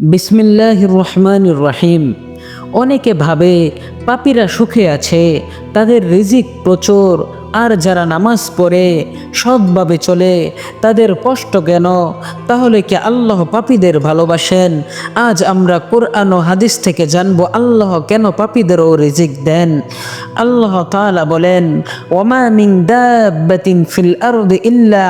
বিসমিল্লাহ রহমান রাহিম। অনেকে ভাবে পাপীরা সুখে আছে, তাদের রিজিক প্রচুর, আর যারা নামাজ পড়ে, সৎভাবে চলে, তাদের কষ্ট কেন? তাহলে কি আল্লাহ পাপীদের ভালোবাসেন? আজ আমরা কোরআন ও হাদিস থেকে জানব আল্লাহ কেন পাপীদেরও রিজিক দেন? আল্লাহ তাআলা বলেন, ওমা ফিল ইল্লা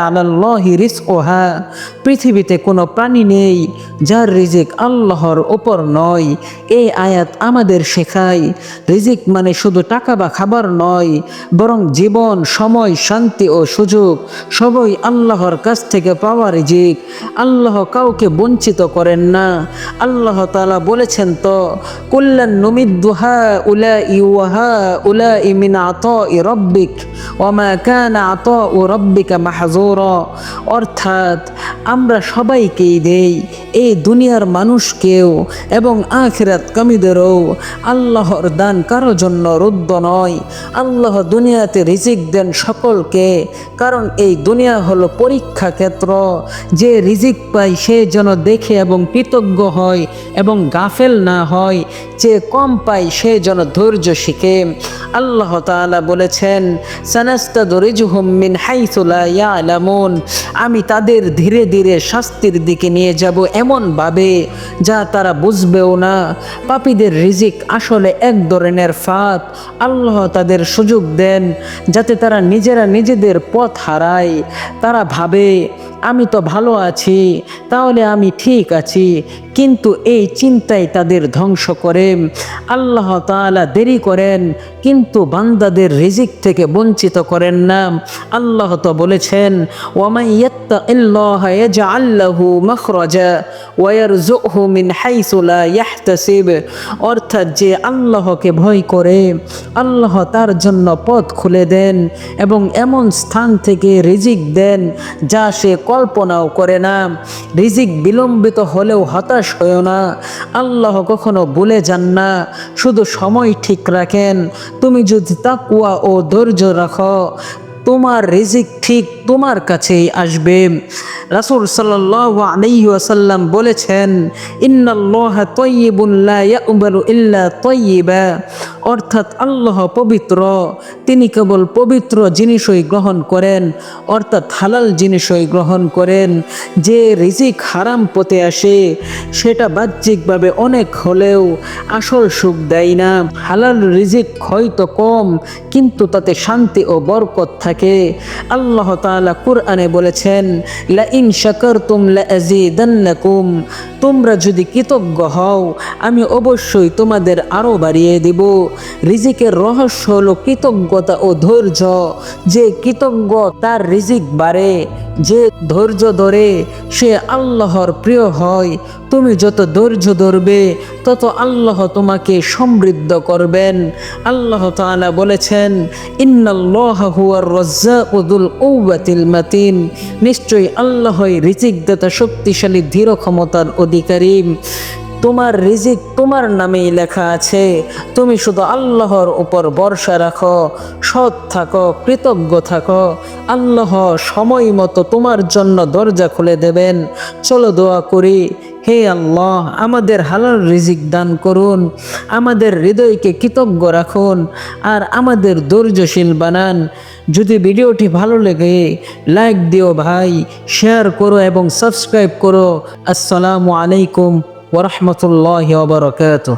পৃথিবীতে কোনো প্রাণী নেই যার রিজিক আল্লাহর ওপর নয়। এই আয়াত আমাদের শেখায় রিজিক মানে শুধু টাকা বা খাবার নয়, বরং জীবন, সময়, শান্তি ও সুযোগ সবই আল্লাহর কাছ থেকে পাওয়া রিজিক। আল্লাহ কাউকে বঞ্চিত করেন না। আল্লাহ তালা বলেছেন তো, কুল্লান নুমিদ্দুহা উলা ইউহা উলা ইমিন আত ই রব্বিক ওমা কান আত ও রব্বিকা মাহজুর অর্থাৎ আমরা সবাইকেই দেই। এই দুনিয়ার মানুষকেও এবং আখিরাত কামিদেরও আল্লাহর দান কারও জন্য রুদ্ধ নয়। আল্লাহ দুনিয়াতে রিজিক দেন সকলকে, কারণ এই দুনিয়া হলো পরীক্ষা ক্ষেত্র। যে রিজিক পায় সে যেন দেখে এবং কৃতজ্ঞ হয় এবং গাফেল না হয়, যে কম পায় সে যেন ধৈর্য শিখে। আল্লাহ তাআলা বলেছেন, সানাস্তাদরিজুহুম মিন হাইসু লা ইয়ালামুন। আমি তাদের ধীরে ধীরে শাস্তির দিকে নিয়ে যাব এমন ভাবে যা তারা বুঝবেও না। পাপীদের রিজিক আসলে এক ধরনের ফাঁদ। আল্লাহ তাদের সুযোগ দেন যাতে তারা নিজেরা নিজেদের পথ হারায়। তারা ভাবে আমি তো ভালো আছি, তাহলে আমি ঠিক আছি। কিন্তু এই চিন্তাই তাদের ধ্বংস করে। আল্লাহ তাআলা দেরি করেন, কিন্তু বান্দাদের রিজিক থেকে বঞ্চিত করেন না। আল্লাহ তো বলেছেন অর্থাৎ যে আল্লাহকে ভয় করে, আল্লাহ তার জন্য পথ খুলে দেন এবং এমন স্থান থেকে রিজিক দেন যা সে কল্পনাও করে না। রিজিক বিলম্বিত হলেও হতাশ হয়েও না। আল্লাহ কখনো ভুলে যান না। শুধু সময় ঠিক রাখেন। তুমি যদি তাকুয়া ও ধৈর্য রাখো, তোমার রিজিক ঠিক তোমার কাছেই আসবে। রাসূল ওয়াসাল্লাম বলেছেন, ইন্নাল্লাহ তাইয়িবুন লা ইয়াকবালু ইল্লা তাইয়িবা অর্থাৎ আল্লাহ পবিত্র, তিনি কেবল পবিত্র জিনিসই গ্রহণ করেন, অর্থাৎ হালাল জিনিসই গ্রহণ করেন। যে রিজিক হারাম পথে আসে, সেটা বাহ্যিকভাবে অনেক হলেও আসল সুখ দেয় না। হালাল রিজিক হয়তো কম, কিন্তু তাতে শান্তি ও বরকত থাকে। আল্লাহ তাআলা কুরআনে বলেছেন, লা لئن شكرتم لأزيدنكم. তোমরা যদি কৃতজ্ঞ হও, আমি অবশ্যই তোমাদের আরও বাড়িয়ে দিব। রিজিকের রহস্য হলো কৃতজ্ঞতা ও ধৈর্য। যে কৃতজ্ঞ, তার রিজিক বাড়ে। যে ধৈর্য ধরে, সে আল্লাহর প্রিয় হয়। তুমি যত ধৈর্য ধরবে, তত আল্লাহ তোমাকে সমৃদ্ধ করবেন। আল্লাহ তাআলা বলেছেন, ইন্নাল্লাহ মাতিন। নিশ্চয়ই আল্লাহই রিজিক দাতা শক্তিশালী, ধীর ক্ষমতার मोदी करीम তোমার রিজিক তোমার নামেই লেখা আছে। তুমি শুধু আল্লাহর উপর ভরসা রাখো, সৎ থাকো, কৃতজ্ঞ থাকো। আল্লাহ সময় মতো তোমার জন্য দরজা খুলে দেবেন। চলো দোয়া করি, হে আল্লাহ, আমাদের হালাল রিজিক দান করুন, আমাদের হৃদয়কে কৃতজ্ঞ রাখুন, আর আমাদের ধৈর্যশীল বানান। যদি ভিডিওটি ভালো লেগে, লাইক দিও ভাই, শেয়ার করো এবং সাবস্ক্রাইব করো। আসসালামু আলাইকুম। ورحمة الله وبركاته.